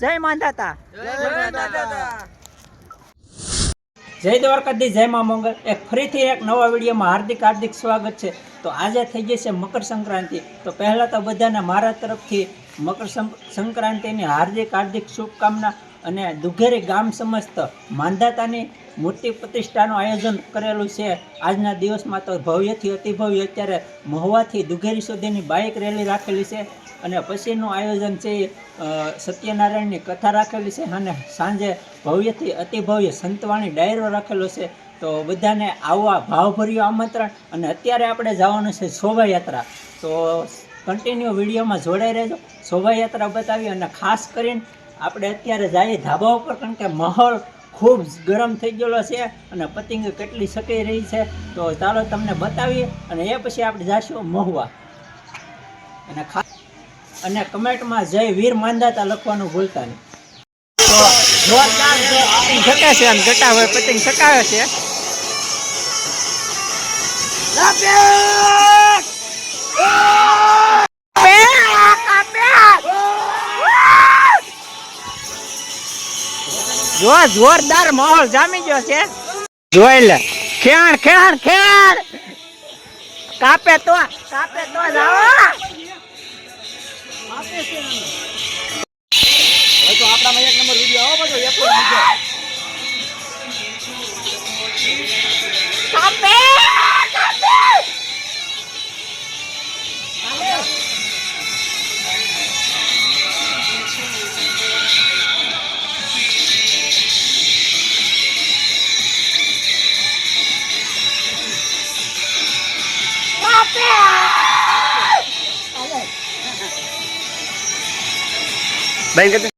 જય માંધાતા જય માતા જય મા મંગલ એક ફરીથી એક નવા વિડીયોમાં હાર્દિક હાર્દિક સ્વાગત છે. તો આજે થઈ ગઈ છે મકર સંક્રાંતિ. તો પહેલાં તો બધાને મારા તરફથી મકર સંક્રાંતિની હાર્દિક હાર્દિક શુભકામના. અને દુઘેરી ગામ સમસ્ત માંધાતાની મૂર્તિ પ્રતિષ્ઠાનું આયોજન કરેલું છે. આજના દિવસમાં તો ભવ્યથી અતિભવ્ય અત્યારે મહુવાથી દુઘેરી સુધીની બાઇક રેલી રાખેલી છે અને પછીનું આયોજન છે સત્યનારાયણની કથા રાખેલી છે અને સાંજે ભવ્યથી અતિભવ્ય સંતવાણી ડાયરો રાખેલો છે. તો બધાને આવવા ભાવભર્યું આમંત્રણ અને અત્યારે આપણે જવાનું છે શોભાયાત્રા. તો કન્ટિન્યુ વિડીયોમાં જોડાઈ રહેજો. શોભાયાત્રા બતાવી અને ખાસ કરીને આપણે અત્યારે જઈએ ધાબા ઉપર, કારણ કે માહોલ ખૂબ ગરમ થઈ ગયેલો છે અને પતંગ કેટલી સકાઈ રહી છે. તો ચાલો તમને બતાવીએ અને એ પછી આપણે જાશું મહુવા. અને અને કમેન્ટમાં જય વીર માંદાતા લખવાનું ભૂલતા નહીં. તો જોરદાર પતંગ છે અને ઘટા હોય, પતંગ સકાવે છે. જો જોરદાર માહોલ જામી ગયો છે. જોઈ લે. ખેણ ખેણ ખેણ કાપે તો કાપે તો જાઓ. હવે તો એક નંબર વીડિયો આવો બધો એક પણ Bayan ka.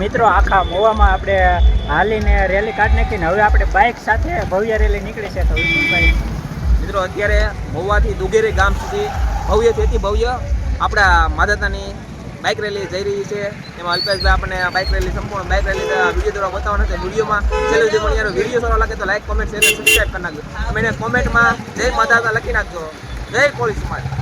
મિત્રો, આખા મોવામાં આપણે હાલીને રેલી કાઢી નાખીને હવે આપણે બાઇક સાથે ભવ્ય રેલી નીકળી છે. તો મિત્રો, અત્યારે મોવાથી દુગેરી ગામ સુધી ભવ્યથી અતિ ભવ્ય આપણા માધાતાની બાઇક રેલી જઈ રહી છે. એમાં અલ્પેશભાઈ આપણને બાઇક રેલી સંપૂર્ણ બાઇક રેલી વીડિયો દ્વારા બતાવવાના છે. વિડીયોમાં છેલ્લે જે યાર વીડિયો સારો લાગે તો લાઇક કોમેન્ટ શેર સબસ્ક્રાઈબ કરી નાખજો. તમે કોમેન્ટમાં જય માધાતા લખી નાખજો. જય કોળી સમાજ.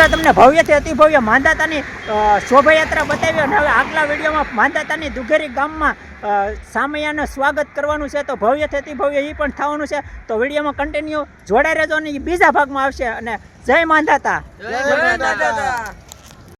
મિત્ર તમને ભવ્યથી અતિ ભવ્ય માંદાતાની શોભાયાત્રા બતાવી અને હવે આગલા વિડીયોમાં માંદાતાની દુઘેરી ગામમાં સામૈયાનું સ્વાગત કરવાનું છે, તો ભવ્યથી અતિ ભવ્ય એ પણ થવાનું છે. તો વિડીયોમાં કન્ટિન્યુ જોડાઈ રહેજો અને બીજા ભાગમાં આવશે. અને જય માંદાતા જય માધાતા